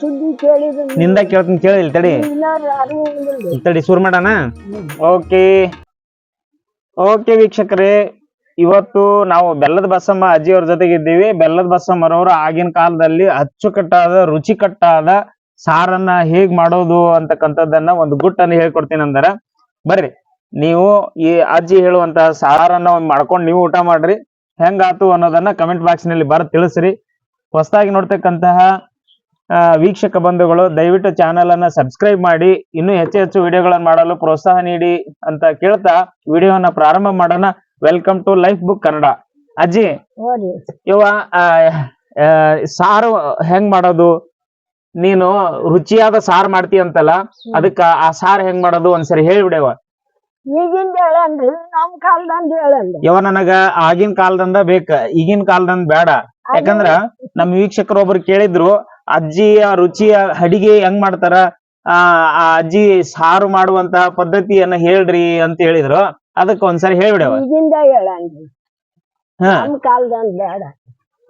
ಸುದ್ದಿ ಕೇಳಿದ್ರು ನಿಂದ ಕೇಳ್ತೀನಿ ಕೇಳಿಲ್ಲ ತಡಿ. ತಡಿ ಶುರು ಮಾಡೋಣ? ಓಕೆ. ಓಕೆ ವೀಕ್ಷಕರೇ ಇವತ್ತು ನಾವು ಬೆಲ್ಲದ ಬಸಮ್ಮ ಅಜ್ಜಿಯವ್ರ ಜೊತೆಗೆ ಇದ್ದೀವಿ. ಬೆಲ್ಲದ ಬಸಮ್ಮರವರು ಆಗಿನ ಕಾಲದಲ್ಲಿ ಅಚ್ಚುಕಟ್ಟಾದ ರುಚಿಕಟ್ಟಾದ ಸಾರನ್ನ ಹೇಗ್ ಮಾಡೋದು ಅಂತಕ್ಕಂಥದ್ದನ್ನ ಒಂದು ಗುಟ್ಟನ್ನು ಹೇಳ್ಕೊಡ್ತೀನಿ ಅಂದರ. ಬರ್ರಿ ನೀವು ಈ ಅಜ್ಜಿ ಹೇಳುವಂತಹ ಸಾರನ್ನ ಒಂದ್ ಮಾಡ್ಕೊಂಡು ನೀವು ಊಟ ಮಾಡ್ರಿ. ಹೆಂಗಾತು ಅನ್ನೋದನ್ನ ಕಮೆಂಟ್ ಬಾಕ್ಸ್ನಲ್ಲಿ ಬರ ತಿಳಿಸ್ರಿ. ಹೊಸದಾಗಿ ನೋಡ್ತಕ್ಕಂತಹ ವೀಕ್ಷಕ ಬಂಧುಗಳು ದಯವಿಟ್ಟು ಚಾನೆಲ್ ಅನ್ನ ಸಬ್ಸ್ಕ್ರೈಬ್ ಮಾಡಿ ಇನ್ನೂ ಹೆಚ್ಚು ಹೆಚ್ಚು ವಿಡಿಯೋಗಳನ್ನು ಮಾಡಲು ಪ್ರೋತ್ಸಾಹ ನೀಡಿ ಅಂತ ಕೇಳ್ತಾ ವಿಡಿಯೋನ ಪ್ರಾರಂಭ ಮಾಡೋಣ. Welcome to life book Kannada ಅಜ್ಜಿ ಇವ ಸಾರು ಹೆಂಗ್ ಮಾಡೋದು? ನೀನು ರುಚಿಯಾದ ಸಾರು ಮಾಡ್ತಿ ಅಂತಲ್ಲ ಅದಕ್ಕ ಆ ಸಾರು ಹೆಂಗ್ ಮಾಡೋದು ಒಂದ್ಸರಿ ಹೇಳ್ಬಿಡವ ಈಗಿಂದ ನಮ್ ಕಾಲದಂದ ಯವ ನನಗ ಆಗಿನ ಕಾಲದಂದ ಬೇಕ ಈಗಿನ ಕಾಲದಂದ ಬೇಡ. ಯಾಕಂದ್ರ ನಮ್ ವೀಕ್ಷಕರು ಒಬ್ರು ಕೇಳಿದ್ರು ಅಜ್ಜಿಯ ರುಚಿಯ ಅಡಿಗೆ ಹೆಂಗ್ ಮಾಡ್ತಾರ? ಆ ಅಜ್ಜಿ ಸಾರು ಮಾಡುವಂತ ಪದ್ಧತಿಯನ್ನ ಹೇಳ್ರಿ ಅಂತ ಹೇಳಿದ್ರು. ಅದಕ್ಕ ಒಂದ್ಸರಿ ಹೇಳ್ಬಿಡವ ಈಗಿಂದ ಹಾ. ನಮ್ ಕಾಲದಂದ ಬೇಡ.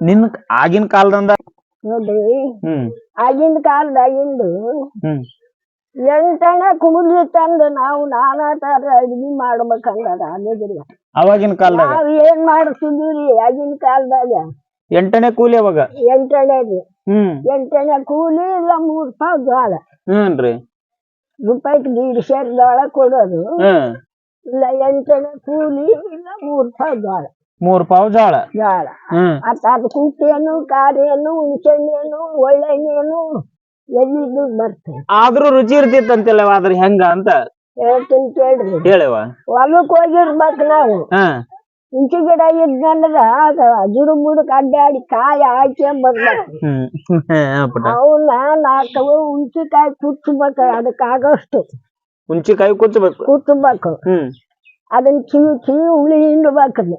ನಿನ್ ಆಗಿನ ಕಾಲದಂದ? ನೋಡ್ರಿ. ಹ್ಮ್. ಆಗಿನ ಕಾಲದಾಗಿಂದು ಹ್ಮ್. ಎಂಟನೇ ಕುಮುಲಿ ತಂದು ನಾವು ನಾನಾ ತರ ಅಡ್ಗಿ ಮಾಡ್ಬೇಕಂದ್ರ ಆಗೋದಿಲ್ಲ. ಅವಾಗಿನ ಕಾಲದಾಗ? ನಾವ್ ಏನ್ ಮಾಡ್ತಿದ್ವಿ ಆಗಿನ ಕಾಲದಾಗ ಎಂಟನೇ ಕೂಲಿ ಅವಾಗ? ಎಂಟನೇ ಹ್ಮ್. ಎಂಟನೇ ಕೂಲಿ ಇಲ್ಲ ಮೂರ್ ಪಾವ್ ಜೋಳ ಹ್ಞೂನ್ರಿ. ರೂಪಾಯಿಗೆ ದೀಡ್ ಸೇರ್ ಜೋಳ ಕೊಡೋದು. ಹ್ಮ್ ಇಲ್ಲ ಎಂಟನೇ ಕೂಲಿ ಇಲ್ಲ ಮೂರ್ ಪಾವ್ ಜ್ವಾಳ ಮೂರ್ ಪಾವ್ ಜಾಳ. ಜಾಳ. ಹ್ಮ್ ಅತ್ತ ಅದು ಕುಟ್ಟೇನು ಕಾರೇನು ಹುಣ್ಸೆಣ್ಣೇನು ಒಳ್ಳೆಣ್ಣೇನು ಎಲ್ಲಿದ್ದು ಬರ್ತದೆ ಆದ್ರೂ ರುಚಿ ಇರ್ತಿತ್ತಂತಲ್ಲವ ಅದ್ರ ಹೆಂಗ ಅಂತ ಹೇಳ್ತೀನಿ ಕೇಳ್ರಿ. ಹೇಳವ ಹೊಲಕ್ ಹೋಗಿರ್ಬೇಕು ನಾವು. ಹ. ಹುಂಚಿ ಗಿಡ ಇದ್ನಂದ್ರ ಅಜುರು ಮುಡುಕ್ ಅಡ್ಡಾಡಿ ಕಾಯಿ ಆಯ್ಕೆ ಬರ್ಬೇಕು ಅವನ್ನ ನಾಲ್ಕು ಹುಂಚಿಕಾಯಿ ಕುಚ್ಚಬೇಕು ಕಾಯಿ ಹುಂಚಿಕಾಯಿ ಕುಚ್ಚಬೇಕು ಕುಚ್ಚಬೇಕು ಹ್ಮ್. ಅದನ್ನ ಕಿವಿ ಕಿವಿ ಹುಳಿ ಹಿಂಡ್ಬೇಕು ಉಳಿ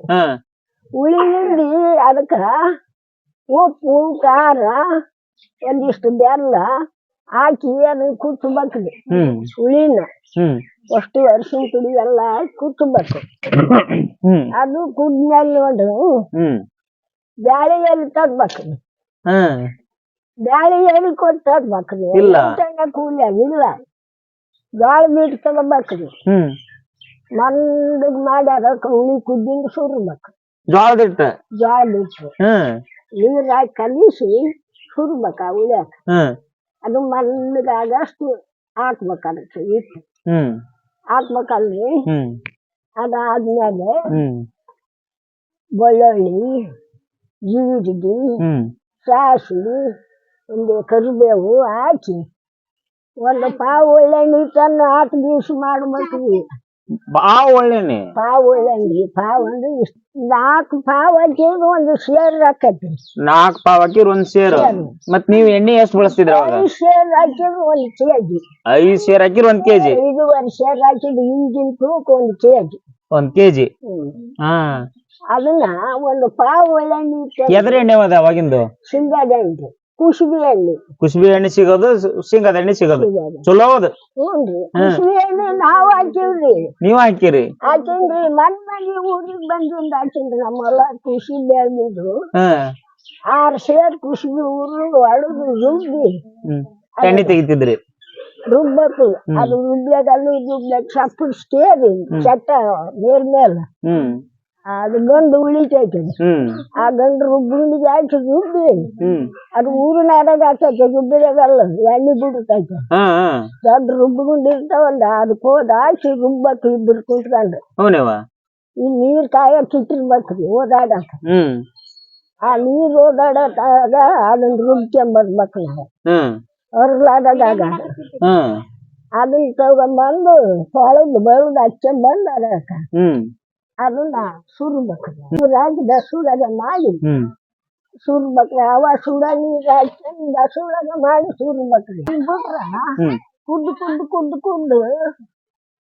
ಹುಳಿ ಹಿಂಡಿ ಅದಕ್ಕ ಉಪ್ಪು ಖಾರ ಒಂದಿಷ್ಟು ಬೆಲ್ಲ ಹಾಕಿ ಅದನ್ನ ಕುಚ್ಚಬೇಕು ಹ್ಮ್. ಹುಳಿನ ಹ್ಮ್. ಅಷ್ಟು ಅರಿಶಿನ ಪುಡಿ ಎಲ್ಲ ಹಾಕಿ ಕುಚ್ಚಬೇಕು ಹ್ಮ್. ಅದು ಕುದ್ಮೇಲೆ ನೋಡು ಹ್ಮ್. ಬ್ಯಾಳೆ ಎಲ್ಲಿ ತಗ್ಬೇಕು ಹ. ಬ್ಯಾಳೆ ಎಲ್ಲಿ ಕೊಟ್ಟು ತಗ್ಬೇಕು ಇಲ್ಲ. ಕೂಲಿ ಇಲ್ಲ. ಜೋಳ ಬಿಟ್ಟು ತಗೋಬೇಕು ಹ್ಮ್. ಮಂದಗ್ ಮಾಡಿ ಅದಕ್ಕೆ ಹುಳಿ ಕುದ್ದಿಂಗ್ ಸುರ್ಬೇಕು ಜೋಳದ ಹಿಟ್ಟ ಜೋಳ ಬಿಟ್ಟು ಹ್ಮ್ ನೀರ್ ಹಾಕಿ ಕಲಿಸಿ ಸುರ್ಬೇಕು ಆ ಹುಳಿಯಾಕ. ಹ್ಮ್ ಅದು ಮಂದಗಾಗಷ್ಟು ಹಾಕ್ಬೇಕು ಅದಕ್ಕೆ ಇಟ್ಟು ಹ್ಮ್. ಹಾಕ್ಬೇಕಲ್ರಿ ಹ್ಮ್. ಅದಾದ್ಮೇಲೆ ಹ್ಮ್. ಬೆಳ್ಳುಳ್ಳಿ ಜೀರಿಗೆ ಹ್ಮ್. ಸಾಸಿವೆ ಒಂದು ಕರಿಬೇವು ಹಾಕಿ ಒಂದು ಪಾವು ಒಳ್ಳೆಣ್ಣೆ ತಂದು ಹಾಕಿ ಬೀಸಿ ಮಾಡ್ಬೇಕ್ರಿ ಬಾ ಒಳ್ಳೆನೆ. ಪಾವು ಒಳ್ಳೆನೆ. ಪಾವು ಅಂದ್ರೆ ಇಷ್ಟ್ ನಾಲ್ಕು ಪಾವು ಹಾಕಿದ್ರೆ ಒಂದು ಸೇರ್ ಹಾಕತ್ರಿ ನಾಲ್ಕ್ ಪಾವ್ ಹಾಕಿರ್ ಒಂದ್ ಸೇರ್ ಮತ್ ನೀವ್ ಎಣ್ಣೆ ಎಷ್ಟು ಬಳಸ್ತಿದ್ರ ಅವಾಗ? ಐದು ಸೇರ್ ಹಾಕಿದ್ರೆ ಒಂದು ಕೆಜಿ. ಐದ್ ಸೇರ್ ಹಾಕಿರ್ ಒಂದ್ ಕೆಜಿ? ಐದೂವರೆ ಸೇರ್ ಹಾಕಿದ್ರೆ ಈಗಿನ ತೂಕ ಒಂದು ಕೆಜಿ. ಒಂದ್ ಕೆಜಿ? ಹಾ. ಅದನ್ನ ಒಂದು ಪಾವು ಒಳ್ಳೆನೆ ಎದ್ರ ಎಣ್ಣೆ ಅದ ಅವಾಗಿಂದು? ಸಿಂಗಾದ ಎಣ್ಣೆ. ಕುಸುಬಿ ಎಣ್ಣೆ ಕುಸುಬಿ ಎಣ್ಣೆ ಸಿಗೋದು ಶೇಂಗಾದ ಎಣ್ಣೆ ಸಿಗೋದು. ಸಿಗೋದು. ಚಲೋ ಅದು ಹ್ಞೂನ್ರಿ. ಕುಸುಬಿ ಎಣ್ಣೆ ನಾವು ಹಾಕಿವ್ರಿ. ನೀವ್ ಹಾಕಿರಿ. ಹಾಕಿನ್ರಿ. ಮನ್ ಮನೆ ಊರಿಗೆ ಬಂದಿಂದ ಹಾಕಿನ್ರಿ ನಮ್ಮ ಹೊಲ ಕುಸಿ ಬೆಳೆದಿದ್ರು ಆರ್ ಸೇರ್ ಕುಸುಬಿ ಊರು ಅಡುದು ರುಬ್ಬಿ. ಹ್ಮ್. ಎಣ್ಣೆ ತೆಗಿತಿದ್ರಿ. ರುಬ್ಬತ್ತು ಅದು ರುಬ್ಬೇಕಲ್ಲು ರುಬ್ಬೇಕು ಸಪ್ಪು ಸ್ಟೇರಿ ಚಟ್ಟ ನೀರ್ ಮೇಲೆ. ಹ್ಮ್. ಅದು ಗಂಡು ಉಳಿತೈತೆ ಹ್ಮ್ ಆ ಗಂಡು ರುಬ್ಬಿಗೆ ಹಾಕಿ ರುಬ್ಬಿ ಹ್ಮ್ ಅದು ಊರಿನಾಗ ಹಾಕೈತೆ ರುಬ್ಬಿದಾಗಲ್ಲ ಎಣ್ಣೆ ಬಿಡ್ತೈತೆ ಹಾ ಹಾ ದೊಡ್ಡ ರುಬ್ಬಿಗುಂಡು ಇರ್ತಾವಲ್ಲ ಅದಕ್ಕೆ ಹೋದ ಹಾಕಿ ರುಬ್ಬಕ್ಕೆ ಇಬ್ಬರು ಕುಂತ್ಕೊಂಡು ಹೌನೇವ ಈ ನೀರ್ ಕಾಯಕ್ ಇಟ್ಟಿರ್ಬೇಕ್ರಿ ಓದಾಡಕ ಹ್ಮ್ ಆ ನೀರ್ ಓದಾಡತಾಗ ಅದನ್ನ ರುಬ್ಕೊಂಬರ್ಬೇಕು ನಾವು ಹ್ಮ್ ಹೊರಲಾದಾಗ ಹ್ಮ್ ಅದನ್ನ ತಗೊಂಬಂದು ತೊಳೆದು ಬಳ್ದು ಹಚ್ಕೊಂಬಂದು ಅದಕ್ಕ ಹ್ಮ್ ಅದನ್ನ ಸುರ್ಬೇಕು ಸುರಾಗಿ ದಸೂಡಗ ಮಾಡಿ ಹ್ಮ್ ಸುರ್ಬೇಕ್ರಿ ಅವ ಸುಡ ನೀರ್ ಹಾಕ್ಕೊಂಡು ದಸೂಡಗ ಮಾಡಿ ಸುರ್ಬೇಕ್ರಿ ಬಿಟ್ರ ಹ್ಮ್ ಕುದ್ದು ಕುದ್ದು ಕುದ್ದು ಕುದ್ದು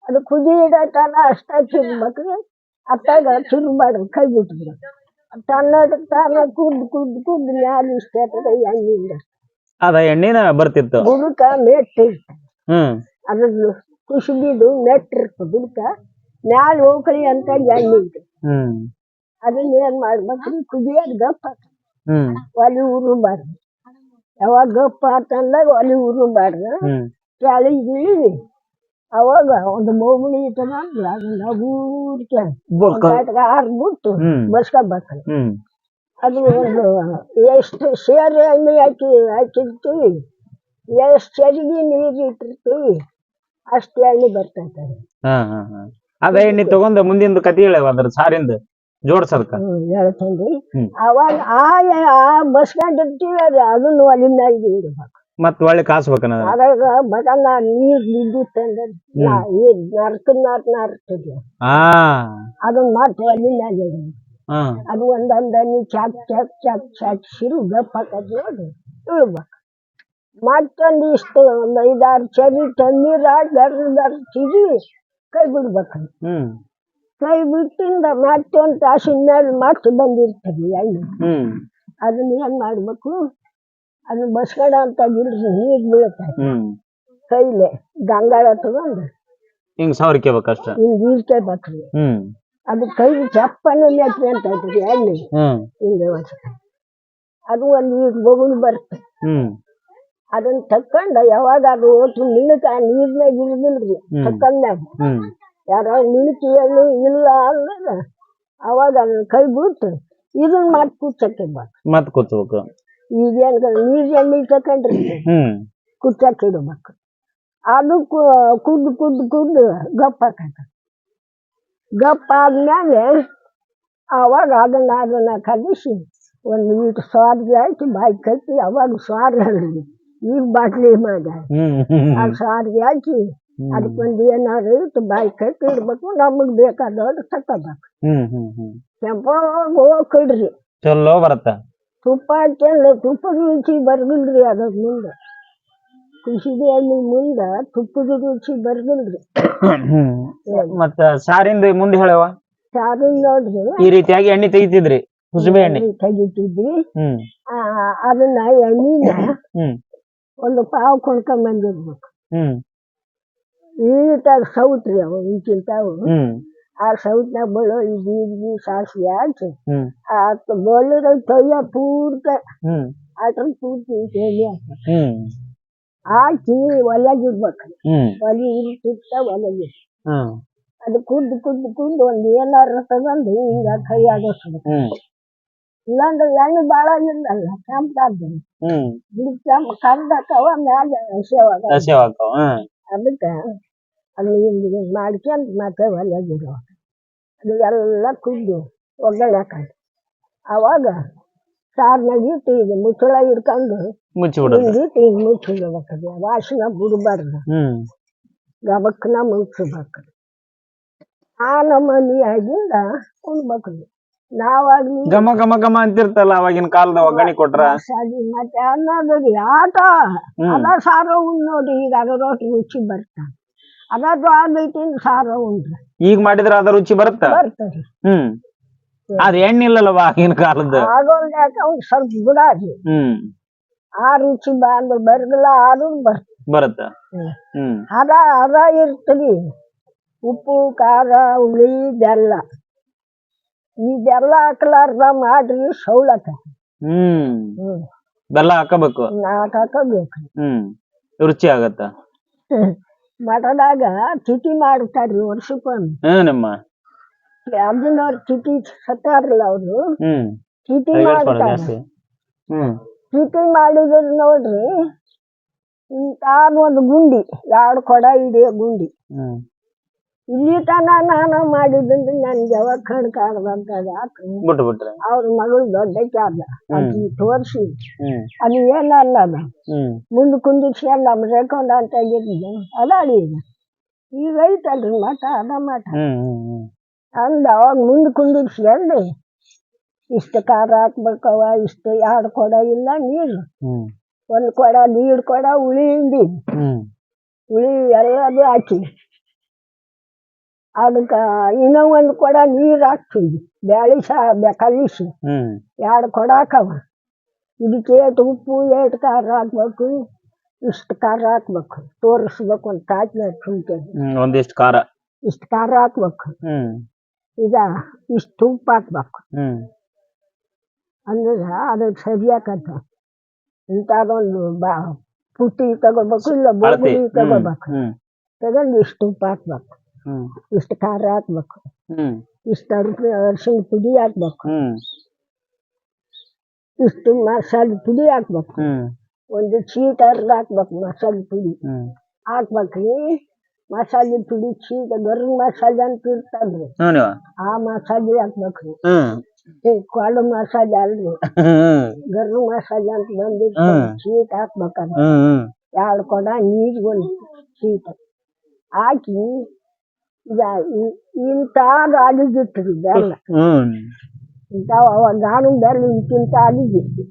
ಅದು ಕುದಿ ಇಡತನ ಅಷ್ಟ ಚಿರ್ಬೇಕ್ರಿ ಅತ್ತಾಗ ಚಿರ್ಬಾರ್ದು ಕೈ ಬಿಟ್ಬಿಡು ತನ್ನದ ತಾನ ಕುದ್ದು ಕುದ್ದು ಕುದ್ದು ಮ್ಯಾಲ ಇಷ್ಟ ಎಣ್ಣೆಯಿಂದ ಅದ ಎಣ್ಣಿನ ಬರ್ತಿತ್ತು ಬುಡಕ ಮೆಟ್ಟ ಹ್ಮ್ ಅದ್ರದ್ದು ಕುಸುಬಿದು ಮೆಟ್ಟಿರ್ತ ಬುಡಕ ಮ್ಯಾಲ ಹೋಗ್ರಿ ಅಂತ ಎಣ್ಣೆ ಇದೆ ಹ್ಮ್. ಅದನ್ನ ಏನ್ ಮಾಡ್ಬೇಕ್ರಿ? ಕುದಿಯೋದ್ ಗಪ್ಪ. ಹ್ಮ್. ಒಲಿ ಉರುಬಾರ್ದು ಯಾವಾಗ ಗಪ್ಪ ಅಂತಂದಾಗ ಒಲಿ ಉರುಬಾರ್ದು ಹ್ಮ್. ಕೆಳಗೆ ಅವಾಗ ಒಂದು ಮೊಮ್ಮನಿ ಇಟ್ಕೊಂಡ್ಲ ಅದನ್ನ ಊರ್ಕೆ ಆರ್ಬಿಟ್ಟು ಹ್ಮ್. ಬಸ್ಕೊಬೇಕು ಹ್ಮ್. ಅದು ಒಂದು ಎಷ್ಟು ಸೇರಿ ಎಣ್ಣೆ ಹಾಕಿ ಹಾಕಿರ್ತೀವಿ. ಎಷ್ಟು ಚರಿಗೆ ನೀರು ಇಟ್ಟಿರ್ತೀವಿ ಅಷ್ಟು ಎಣ್ಣೆ ಬರ್ತೈತೆ ಹಾ ಹಾ ಹಾ. ಅದ ಎಣ್ಣೆ ತಗೊಂಡ ಮುಂದಿನ ಕತಿ ಹೇಳ ಅದ್ರ ಸಾರಿಂದ ಜೋಡ್ಸದಕ್ಕ. ಹೇಳ್ತೀನಿ. ಅವಾಗ ಆ ಆ ಬಸ್ಕೊಂಡಿರ್ತೀವಿ ಅದು ಅದನ್ನು ಅಲ್ಲಿಂದ ಮತ್ತ ಇಡ್ಬೇಕು. ಮತ್ ಒಳ್ಳೆ ಕಾಸ್ಬೇಕನ ಅದಾಗ ಬಟನ್ ನೀರ್ ಬಿದ್ದಿತ್ತಂದ್ರೆ ತಂದ ನರ್ಕ ನಾರ್ ನರ್ತದೆ ಅದನ್ನ ಮತ್ತೆ ಅಲ್ಲಿಂದ ಅದು ಒಂದೊಂದ್ ಹನಿ ಚಾಕ್ ಚಾಕ್ ಚಾಕ್ ಚಾಕ್ ಸಿರು ಗಪ್ಪಕ್ಕದ್ ನೋಡಿ ಇಳ್ಬೇಕು ಮತ್ತೊಂದಿಷ್ಟು ಒಂದು ಐದಾರು ಚರಿ ತಣ್ಣೀರ ಗರ್ ಗರ್ ಚಿರಿ ಕೈ ಬಿಡ್ಬೇಕು ಹ್ಮ್. ಕೈ ಬಿಟ್ಟಿಂದ ಮತ್ತೊಂದು ತಾಸಿನ ಮೇಲೆ ಮತ್ತೆ ಬಂದಿರ್ತದೆ ಎಣ್ಣೆ ಹ್ಮ್. ಅದನ್ನ ಏನ್ ಮಾಡ್ಬೇಕು? ಅದನ್ನ ಬಸ್ಕಡ ಅಂತ ಗಿಲ್ರಿ ನೀರ್ ಬೀಳುತ್ತೆ ಹ್ಮ್. ಕೈಲೆ ಗಂಗಾಳ ತಗೊಂಡು ಹಿಂಗ್ ಸಾವಿರಕ್ಕೆ ಹಿಂಗ್ ಈರ್ಕೋಬೇಕ್ರಿ ಹ್ಮ್. ಅದು ಕೈ ಚಪ್ಪನ ನೆಟ್ರಿ ಅಂತ ಐತ್ರಿ ಎಣ್ಣೆ ಹ್ಮ್. ಹಿಂಗೆ ಅದು ಒಂದು ಬಗುಲ್ ಬರುತ್ತೆ ಹ್ಮ್. ಅದನ್ನ ತಕ್ಕೊಂಡು ಯಾವಾಗ ಅದು ಒಟ್ಟು ಮಿಣಕ ನೀರ್ನಾಗ ಇಳಿದಿಲ್ರಿ. ತಕ್ಕಂದಾಗ ಯಾರೋ ಮಿಣಕಿ ಎಣ್ಣೆ ಇಲ್ಲ ಅಂದ್ರೆ ಅವಾಗ ಅದನ್ನ ಕೈ ಬಿಟ್ಟು ಇದನ್ನ ಮಾಡಿ ಕೂಚಕ್ಕೆ ಮತ್ ಕೂತ್ಬೇಕು. ಈಗೇನ್ ನೀರ್ ಎಣ್ಣೆ ತಕೊಂಡ್ರಿ ಕುಚ್ಚಕ್ಕೆ ಇಡಬೇಕು. ಅದು ಕುದ್ದು ಕುದ್ದು ಕುದ್ದು ಗಪ್ಪ ಹಾಕತ್ತೆ ಗಪ್ಪ ಆದ್ಮೇಲೆ ಅವಾಗ ಅದನ್ನ ಅದನ್ನ ಕದಿಸಿ ಒಂದು ಈಟು ಆಯ್ತು ಹಾಕಿ ಬಾಯಿ ಕಟ್ಟಿ ಅವಾಗ ಸ್ವಾರ ಹೇಳಿದ್ವಿ ಈಗ ಬಾಟ್ಲಿ ಮಾಡ. ಹ್ಮ್. ಹ್ಮ್ ಆ ಸ್ವಾರ್ಗೆ ಹಾಕಿ ಅದಕ್ಕೊಂದು ಏನಾದ್ರು ಇಟ್ಟು ಬಾಯಿ ಕಟ್ಟಿ ಇಡ್ಬೇಕು ನಮಗ್ ಬೇಕಾದವ್ರು ತಕೋಬೇಕು ಹ್ಮ್ ಕಡ್ರಿ. ಚಲೋ ಬರತ್ತ. ತುಪ್ಪ ಹಾಕ್ಯಂಡು ತುಪ್ಪದ ರುಚಿ ಬರ್ಗಿಲ್ರಿ ಅದ್ರ ಮುಂದೆ. ಕುಸಿದ ಎಣ್ಣೆ ಮುಂದೆ ತುಪ್ಪದ ರುಚಿ ಬರ್ಗಿಲ್ರಿ ಮತ್ತ ಸಾರಿಂದ ಮುಂದೆ ಹೇಳವ ಸಾರಿಂದ ನೋಡ್ರಿ. ಈ ರೀತಿಯಾಗಿ ಎಣ್ಣೆ ತೆಗಿತಿದ್ರಿ ಕುಸುಬೆ ಎಣ್ಣೆ. ತೆಗಿತಿದ್ವಿ. ಅದನ್ನ ಎಣ್ಣಿನ ಹ್ಮ್. ಒಂದು ಪಾವು ಕೊಂಡ್ಕೊಂಡ್ ಬಂದಿರ್ಬೇಕು ಹ್ಮ್ ಈಟಾಗ ಸೌತ್ರಿ ಅವು ಇಂತಿಂತಾವು ಹ್ಮ್ ಆ ಸೌತ್ನಾಗ ಬೆಳ್ಳುಳ್ಳಿ ಜೀರಿಗೆ ಸಾಸಿವೆ ಹಾಕಿ ಹ್ಮ್ ಆ ಬೆಳ್ಳುಳ್ಳಿ ತೊಯ್ಯ ಪೂರ್ತ ಹ್ಮ್ ಅದ್ರ ಪೂರ್ತಿ ಎಣ್ಣೆ ಹಾಕ್ಬೇಕು ಹ್ಮ್ ಹಾಕಿ ಒಲೆಗಿಡ್ಬೇಕು ಹ್ಮ್ ಒಲೆ ಇರ್ತಿತ್ತ ಒಲೆಗೆ ಹ್ಮ್ ಅದು ಕುದ್ದು ಕುದ್ದು ಕುದ್ದು ಒಂದು ಏನಾರ ತಗೊಂಡು ಹಿಂಗ ಕೈ ಆಡಿಸ್ಬೇಕು ಇಲ್ಲಾಂದ್ರೆ ಎಣ್ಣೆ ಭಾಳ ಇಲ್ಲ ಕೆಂಪಾದ್ದು ಹ್ಮ್. ಬಿಡಿ ಕೆಂಪು ಕರ್ದಾಕವ ಮ್ಯಾಲ ಹಾಕವ್ ಹ್ಮ್. ಅದಕ್ಕೆ ಅದು ಹಿಂಗೆ ಮಾಡ್ಕೊಂಡು ಮತ್ತೆ ಒಲೆಗಿರೋ ಅದು ಎಲ್ಲ ಕುದ್ದು ಒಗ್ಗರಣೆ ಹಾಕೋದು ಅವಾಗ ಸಾರ್ನಾಗ ಇಟ್ಟು ಈಗ ಮುಚ್ಚಳ ಇಟ್ಕೊಂಡು ಮುಚ್ಚಿ ಬಿಡೋದು. ಹಿಂಗಿಟ್ಟು ಹಿಂಗೆ ವಾಸನ ಬಿಡಬಾರ್ದು ಹ್ಮ್. ಗಬಕ್ಕನ ಮುಚ್ಚಬೇಕು. ಆ ನಮ್ಮನಿ ಆಗಿಂದ ಉಣ್ಬೇಕು ನಾವಾಗ್ಲಿ ಘಮ ಘಮ ಘಮ ಅಂತಿರ್ತಲ್ಲ ಅವಾಗಿನ ಕಾಲದ ಒಗ್ಗರಣೆ ಕೊಟ್ರ? ಸರಿ ಮತ್ತೆ ಅನ್ನೋದು ಆಟ. ಅದ ಸಾರ ಉಂಡ್ ನೋಡಿ ಈಗ ಅದ ರೊಟ್ಟಿ ರುಚಿ ಬರ್ತ. ಅದದು ಆಗೈತಿನ ಸಾರು ಉಂಡ್ರೆ ಈಗ ಮಾಡಿದ್ರ ಅದ ರುಚಿ ಬರುತ್ತ? ಬರ್ತದೆ. ಹ್ಮ್. ಅದ ಎಣ್ಣೆ ಇಲ್ಲಲ್ಲವ ಆಗಿನ ಕಾಲದ ಒಂದ್ ಸ್ವಲ್ಪ ಗುಡಾಜಿ ಹ್ಮ್. ಆ ರುಚಿ ಬಂದು ಬರ್ಗಲ್ಲ ಆದ್ರೂ ಬರ್ತದೆ ಬರುತ್ತ? ಹ್ಮ್. ಅದ ಅದ ಇರ್ತದೆ. ಉಪ್ಪು ಖಾರ ಹುಳಿ ಬೆಲ್ಲ ಈ ಬೆಲ್ಲ ಹಾಕ್ಲಾರ್ದ ಮಾಡ್ರಿ ಸೌಲಕ ಹ್ಮ್. ಹ್ಮ್. ಬೆಲ್ಲ ಹಾಕಬೇಕು? ನಾಲ್ಕು ಹಾಕಬೇಕು. ಹ್ಮ್. ರುಚಿ ಆಗತ್ತ? ಮಠದಾಗ ತಿಥಿ ಮಾಡ್ತಾರ್ರಿ ವರ್ಷಕ್ಕೊಮ್ಮೆ ಹ್ಮ್ ತಿಥಿ ಸತ್ತಾರಲ್ಲ ಅವ್ರು. ಹ್ಮ್. ತಿಥಿ ಮಾಡ್ತಾರೆ. ಹ್ಮ್. ತಿಥಿ ಮಾಡಿದ್ರ ನೋಡ್ರಿ ಇಂತಾದ ಒಂದು ಗುಂಡಿ ಎರಡು ಕೊಡ ಇದೆ ಗುಂಡಿ. ಹ್ಮ್. ಇಲ್ಲಿ ತನ ನಾನು ಮಾಡಿದ್ರೆ ನನ್ಗೆ ಯಾವಾಗ ಕಣ್ ಬಿಟ್ಟು ಬಿಟ್ರೆ ಅವ್ರ ಮಗಳು ದೊಡ್ಡ ಆದ ಅಕ್ಕಿ ತೋರಿಸಿ ಅಲ್ಲಿ ಅದು ಏನಲ್ಲ ಅದು ಮುಂದೆ ಕುಂದಿಸಿ ನಮ್ಮ ರೇಕೊಂಡ ಅಂತ ಆಗಿದ್ದು ಅದಾಡಿ ಈಗ ಈಗ ಐತಲ್ರಿ ಮಠ ಅದ ಮಠ. ಅಂದ ಅವಾಗ ಮುಂದೆ ಕುಂದಿರ್ಸ್ಕೊಂಡು ಇಷ್ಟು ಖಾರ ಹಾಕ್ಬೇಕವ ಇಷ್ಟು ಎರಡು ಕೊಡ ಇಲ್ಲ ನೀರು. ಒಂದು ಕೊಡ ನೀರು ಕೊಡ ಉಳಿ ಹಿಂಡಿ. ಉಳಿ ಎಲ್ಲದು ಹಾಕಿ. ಅದಕ್ಕೆ ಇನ್ನೂ ಒಂದು ಕೊಡ ನೀರು ಹಾಕ್ತೀವಿ. ಬ್ಯಾಳಿ ಸಹ ಕಲಿಸಿ. ಹ್ಮ್. ಎರಡು ಕೊಡ ಹಾಕವ. ಇದಕ್ಕೆ ಏಟು ಉಪ್ಪು ಏಟು ಖಾರ ಹಾಕ್ಬೇಕು. ಇಷ್ಟು ಖಾರ ಹಾಕ್ಬೇಕು. ತೋರಿಸ್ಬೇಕು ಒಂದು ತಾಟ್ನಾಗ ತುಂಬ್ಕೊಂಡು ಹ್ಮ್ ಒಂದಿಷ್ಟು ಖಾರ. ಇಷ್ಟು ಖಾರ ಹಾಕ್ಬೇಕು. ಹ್ಮ್. ಈಗ ಇಷ್ಟು ಉಪ್ಪು ಹಾಕ್ಬೇಕು. ಹ್ಮ್. ಅಂದ್ರೆ ಅದು ಸರಿಯಾಕತ್ತ. ಇಂಥದೊಂದು ಬಾ ಪುಟ್ಟಿ ತಗೋಬೇಕು ಇಲ್ಲ ಅಳತೆ. ಬೋಗುಳಿ ಹ್ಮ್. ತಗೋಬೇಕು. ಹ್ಮ್. ತಗೊಂಡು ಇಷ್ಟು ಉಪ್ಪು ಹಾಕ್ಬೇಕು. ಹ್ಮ್ ಇಷ್ಟು ಖಾರ ಹಾಕ್ಬೇಕು ಹ್ಮ್. ಇಷ್ಟು ಅರ್ಶಿನ ಅರಿಶಿನ ಪುಡಿ ಹಾಕ್ಬೇಕು ಹ್ಮ್. ಇಷ್ಟು ಮಸಾಲೆ ಪುಡಿ ಹಾಕ್ಬೇಕು ಹ್ಮ್. ಒಂದು ಚೀಟ್ ಅರ್ಧ ಹಾಕ್ಬೇಕು ಮಸಾಲೆ ಪುಡಿ ಹ್ಮ್. ಹಾಕ್ಬೇಕ್ರಿ ಮಸಾಲೆ ಪುಡಿ ಚೀಟ ಗರಂ ಮಸಾಲೆ ಅಂತ ಇರ್ತಲ್ರಿ ಹ್ಮ್ ನೀವು. ಆ ಮಸಾಲೆ ಹಾಕ್ಬೇಕ್ರಿ ಹ್ಮ್. ಈ ಕಾಳು ಮಸಾಲೆ ಅಲ್ರಿ. ಹ್ಮ್. ಗರಂ ಮಸಾಲೆ ಅಂತ ಬಂದಿತ್ತು ಹ್ಮ್. ಚೀಟ್ ಹಾಕ್ಬೇಕಂತ ಹ್ಮ್ ಹ್ಮ್. ಎರಡು ಕೊಡ ನೀರು ಒಂದು ಚೀಟ್. ಹಾಕಿ ಈಗ ಇ- ಇಂಥದ್ದು ಅಡಿಗಿಟ್ರಿ ಬೆಲ್ಲ ಹ್ಮ್. ಅವಾಗ ಗಾಣದ ಬೆಲ್ಲ ಇಂತಿಂತ ಅಡಿಗಿತ್ತು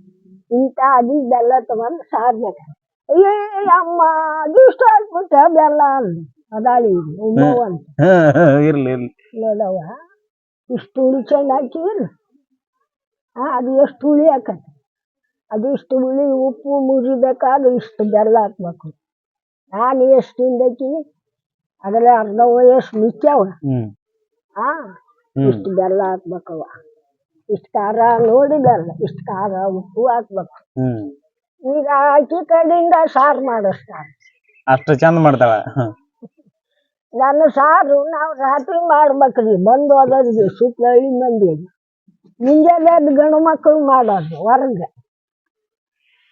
ಇಂಥ ಅಡಿ ಬೆಲ್ಲ ತಗೊಂಡು ಸಾರ್ಬೇಕು ಅಯ್ಯೇ ಅಮ್ಮ ಅದಿಷ್ಟು ಹಾಕ್ಬಿಟ್ಟೆ ಬೆಲ್ಲ ಅಂದ. ಅದಾಳಿ ಉಮ್ಮವ್ವ ಅಂತ. ಹ್ಮ್ ಹ್ಮ್ ಇರ್ಲಿ ಇರ್ಲಿ. ನೋಡವ್ವ ಇಷ್ಟು ಹುಳಿ ಚೆಂದ ಹಾಕಿವಿಲ್ಲ ಹಾ ಅದು ಎಷ್ಟು ಹುಳಿ ಹಾಕತ್ತೆ? ಅದು ಇಷ್ಟು ಹುಳಿ ಉಪ್ಪು ಮುರಿಬೇಕಾದ್ರೆ ಇಷ್ಟು ಬೆಲ್ಲ ಹಾಕ್ಬೇಕು. ನಾನು ಎಷ್ಟು ಹಿಂದಕ್ಕಿ ಅದರಲ್ಲಿ ಅರ್ಧ ವಯಸ್ಸು ಮಿಕ್ಕ್ಯಾವ ಹ್ಮ್. ಆ ಇಷ್ಟು ಬೆಲ್ಲ ಹಾಕ್ಬೇಕವ ಇಷ್ಟು ಖಾರ ನೋಡಿ ಬೆಲ್ಲ ಇಷ್ಟು ಖಾರ ಉಪ್ಪು ಹಾಕ್ಬೇಕು. ಹ್ಮ್. ಈಗ ಅಕ್ಕಿ ಕಡೆಯಿಂದ ಸಾರು ಮಾಡಿಸ್ತಾರೆ ಅಷ್ಟು ಚಂದ ಮಾಡ್ತಾಳ. ಹ್ಮ್ ನನ್ನ ಸಾರು ನಾವು ರಾತ್ರಿ ಮಾಡ್ಬೇಕ್ರಿ ಬಂದು ಹೋದವ್ರಿಗೆ ಸುತ್ತ ಹಳ್ಳಿ ಮಂದಿಗೆ ಮುಂಜಾನೆ ಎದ್ದು ಗಂಡು ಮಕ್ಕಳು ಮಾಡೋದು ಹೊರಗೆ.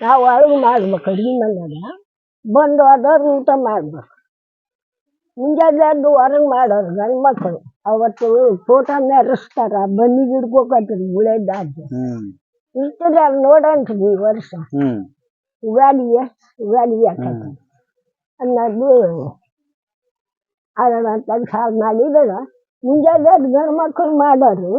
ನಾವು ಒಳಗೆ ಮಾಡ್ಬೇಕು ಅಡುಗೆ ಮನೆಯಾಗ ಬಂದು ಹೋದವ್ರು ಊಟ ಮಾಡ್ಬೇಕು. ಮುಂಜಾನೆ ಎದ್ದು ಹೊರಗೆ ಮಾಡೋರು ಗಂಡು ಮಕ್ಕಳು ಅವತ್ತು ಫೋಟೋ ಮೆರೆಸ್ತಾರ ಬನ್ನಿ ಗಿಡ್ಕೋಕತ್ರಿ ಉಳೇದಾಜ್ ಹ್ಮ್. ಇರ್ತದೆ ಅಲ್ಲಿ ನೋಡಂತ್ರಿ ಈ ವರ್ಷ. ಹ್ಮ್. ಯುಗಾದಿಗೆ ಯುಗಾದಿ ಯಾಕಂತ ಅನ್ನೋದು ಅರಣ ಅಂತ ಸಾಲ್ ಮಾಡಿದಾಗ ಮುಂಜಾನೆ ಗಂಡು ಮಕ್ಕಳು ಮಾಡೋರು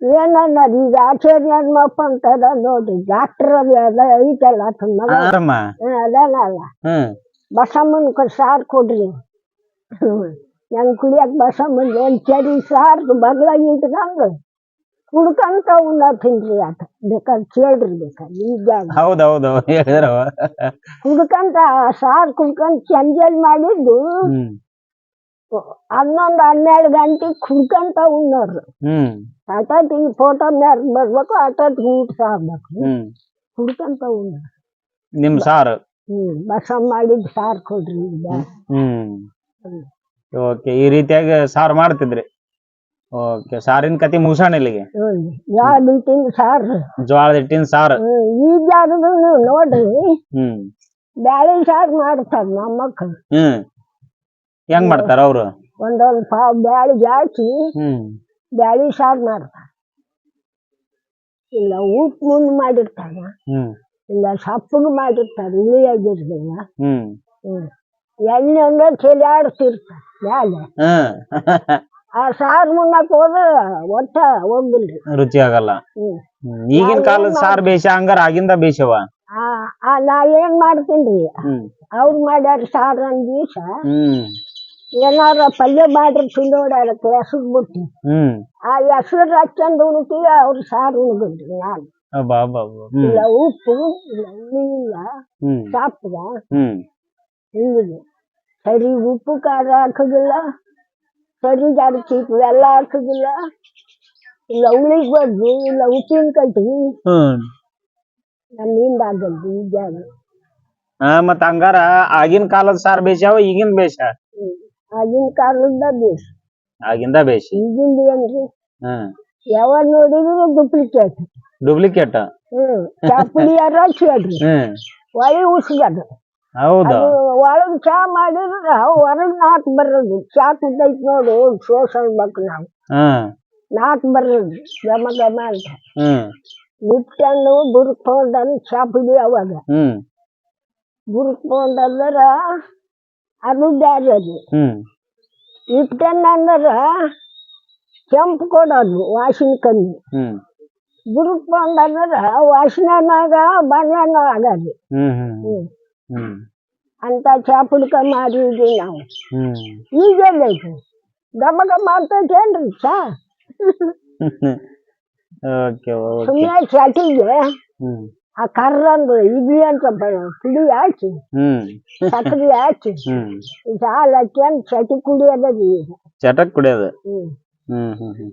ಏನನ್ನೋದು ಈಗ ಆಚಾರ್ಯ ನಮ್ಮಪ್ಪ ಅಂತದ ನೋಡ್ರಿ. ಡಾಕ್ಟರ್ ಅದ ಐತಲ್ಲ ಅಲ್ಲ ಹ್ಮ್, ಅದಾನಲ್ಲ. ಹ್ಮ್. ಬಸಮ್ಮನ ಸಾರು ಕೊಡ್ರಿ. ನಂಗೆ ಕುಡಿಯಕ್ಕೆ ಬಸಮ್ಮನ ಒಂದು ಚರಿ ಸಾರು ಬಗ್ಲಾಗಿ ಇಟ್ಕೊಂಡು ಕುಡ್ಕಂತ ಉಣ್ಣ ತಿನ್ರಿ ಆತ. ಬೇಕಾದ್ರೆ ಕೇಳ್ರಿ ಬೇಕಾದ್ರೆ ಈಗ ಹೌದೌದು ಕುಡ್ಕಂತ ಸಾರು ಕುಡ್ಕಂತ ಚಂಜಲ್ ಮಾಡಿದ್ದು ಹನ್ನೊಂದು ಹನ್ನೆರಡು ಗಂಟೆ ಕುಡ್ಕಂತ ಉಣ್ಣೋರು ಆಟಾಟ್ ಈ ಫೋಟೋ ಮ್ಯಾಲ್ ಬರ್ಬೇಕು ಆಟಾಟ್ ಊಟ ಸಾರ್ಬೇಕು ಕುಡ್ಕಂತ ಉಣ್ಣ ನಿಮ್ ಸಾರು. ಹ್ಮ್ ಬಸಮ್ಮ ಮಾಡಿದ್ ಸಾರ್ ಕೊಡ್ರಿ ಈಗ. ಹ್ಮ್. ಓಕೆ ಈ ರೀತಿಯಾಗಿ ಸಾರ್ ಮಾಡ್ತಿದ್ರಿ. ಓಕೆ ಸಾರಿನ ಕತಿ ಮುಗಿಸೋಣ ಇಲ್ಲಿಗೆ? ಹ್ಮ್ ಯಾವ ಸಾರ್. ಜೋಳದ ಹಿಟ್ಟಿನ ಸಾರ್. ಈಗ ಯಾವ್ದು ನೋಡ್ರಿ. ಹ್ಮ್. ಬ್ಯಾಳಿ ಸಾರ್ ಮಾಡ್ತಾರ ನಮ್ಮ ಮಕ್ಕಳು ಹ್ಮ್. ಹೆಂಗ್ ಮಾಡ್ತಾರ ಅವ್ರು? ಒಂದೊಂದು ಪಾವ್ ಬ್ಯಾಳಿಗೆ ಹಾಕಿ ಹ್ಮ್. ಬ್ಯಾಳಿ ಸಾರ್ ಮಾಡ್ತಾರ. ಇಲ್ಲ ಉಪ್ಪು ಮುಂದೆ ಮಾಡಿರ್ತಾರ. ಹ್ಮ್. ಇಲ್ಲ ಸಪ್ಪಗೆ ಮಾಡಿರ್ತಾರ ಇಳಿಯಾಗಿರ್ಲಿಲ್ಲ ಹ್ಮ್ ಹ್ಮ್ ಎಣ್ಣೆ ಅಂದ್ರೆ ಚೆಲ್ಲಾಡ್ತಿರ್ತಾರ ಮ್ಯಾಲೆ ಹ್ಮ್ ಆ ಸಾರು ಮುನ್ನಕ್ ಹೋದ್ರೆ ಒಟ್ಟ ಹೋಗಿಲ್ರಿ ರುಚಿ ಆಗಲ್ಲ ಹ್ಮ್ ಹ್ಮ್. ಈಗಿನ ಕಾಲದ ಸಾರು ಬೇಷ ಹಂಗಾರ ಆಗಿಂದ ಬೇಷವ ಆ ಆ ನಾ ಏನ್ ಮಾಡ್ತೀನಿ ಹ್ಮ್ ಅವ್ರು ಮಾಡ್ಯಾರ ಸಾರು ಒಂದ್ ದಿವಸ ಹ್ಮ್ ಏನಾರ ಪಲ್ಯ ಮಾಡ್ರಿ ತಿಂದೋಡ್ಯಾರ ಹೆಸರು ಬಿಟ್ಟು ಹ್ಮ್ ಆ ಹೆಸರು ಹಚ್ಚಂದು ಉಣ್ತೀವಿ ಅವ್ರ ಸಾರು ಉಣ್ಬಿಡ್ರಿ ನಾನು ಅಬ್ಬಾ ಅಬ್ಬಾ ಅಬ್ಬಾ. ಹ್ಮ್ ಇಲ್ಲ ಉಪ್ಪು ಇಲ್ಲ ಹುಳಿ ಇಲ್ಲ ಹ್ಮ್ ಸಾಪ್ಗ ಹ್ಮ್ ಹಿಂಗಿದೆ ಸರಿ ಉಪ್ಪು ಖಾರ ಹಾಕೋದಿಲ್ಲ ಸರಿ ಅಡಿಕೆ ಎಲ್ಲ ಹಾಕೋದಿಲ್ಲ ಇಲ್ಲ ಹುಳಿ ಬಜ್ಜಿ ಇಲ್ಲ ಉಪ್ಪಿನಕಾಯಿ ಹ್ಮ್ ನನ್ನಿಂದ ಆಗಲ್ದು ಈಗ ಹಾ ಮತ್ತ ಹಂಗಾರ ಆಗಿನ ಕಾಲದ ಸಾರ್ ಬೇಷವ ಈಗಿನ ಬೇಷ ಆಗಿನ ಕಾಲದ ಬೇಸ್ ಆಗಿಂದ ಬೇಷ ಈಗಿಂದ ಏನ್ರಿ ಹ್ಮ್ ಯಾವಾಗ ನೋಡಿದ್ರು ಡೂಪ್ಲಿಕೇಟ್ ಡೂಪ್ಲಿಕೇಟ್ ಹ್ಮ್ ಚಾಪುಡಿ ಯಾರ ಕೇಳ್ರಿ ಹ್ಮ್ ಒಳ್ಳೆ ಉಸ್ಗದು ಹೌದು ಅದು ಒಳಗ್ ಚಾ ಮಾಡಿದ್ರ ಹೊರಗ್ ನಾಕ್ ಬರೋದು ಚಾ ಕುದ್ದೈತ್ ನೋಡು ಸೋಸಳ್ಬೇಕು ನಾವು ಹ್ಮ್ ನಾಕ್ ಬರೋದು ಗಮ ಗಮ ಅಂತ ಹ್ಮ್ ಲಿಪ್ಟನ್ನು ಬುರ್ಕೊಂಡನ್ ಚಾ ಪುಡಿ ಅವಾಗ ಹ್ಮ್ ಬುರ್ಕೊಂಡಂದ್ರ ಅದು ಬ್ಯಾರೆ ಅದು ಹ್ಮ್ ಲಿಪ್ಟನ್ ಅಂದ್ರ ಕೆಂಪು ಕೊಡೋದು ವಾಸನೆ ಕಮ್ಮಿ ಹ್ಮ್ ಬುರ್ಕೊಂಡಂದ್ರ ವಾಸನೆನಾಗ ಬಣ್ಣನೂ ಆಗದು ಹ್ಮ್ ಹ್ಮ್ ಹ್ಮ್ ಹ್ಮ್ ಅಂತ ಚಾ ಪುಡ್ಕ ಮಾಡಿದ್ವಿ ನಾವು ಹ್ಮ್ ಈಗೆಲ್ಲೈತಿ ಗಮ ಗಮ ಅಂತೈತೇನ್ರಿ ಚಾ ಓಕೆ ಓಕೆ ಸುಮ್ಮನೆ ಚಟಿಗೆ ಹ್ಮ್ ಆ ಕರ್ರಂದು ಇಡ್ಲಿ ಅಂತ ಬ- ಪುಡಿ ಹಾಕಿ ಹ್ಮ್ ಸಕ್ಕರೆ ಹಾಕಿ ಹ್ಮ್ ಹಾಲು ಹಾಕ್ಯಂಡ್ ಚಟಿ ಕುಡಿಯೋದದು ಈಗ ಚಟಕ್ ಕುಡಿಯೋದು ಹ್ಮ್ ಹ್ಮ್ ಹ್ಮ್. ಹ್ಮ್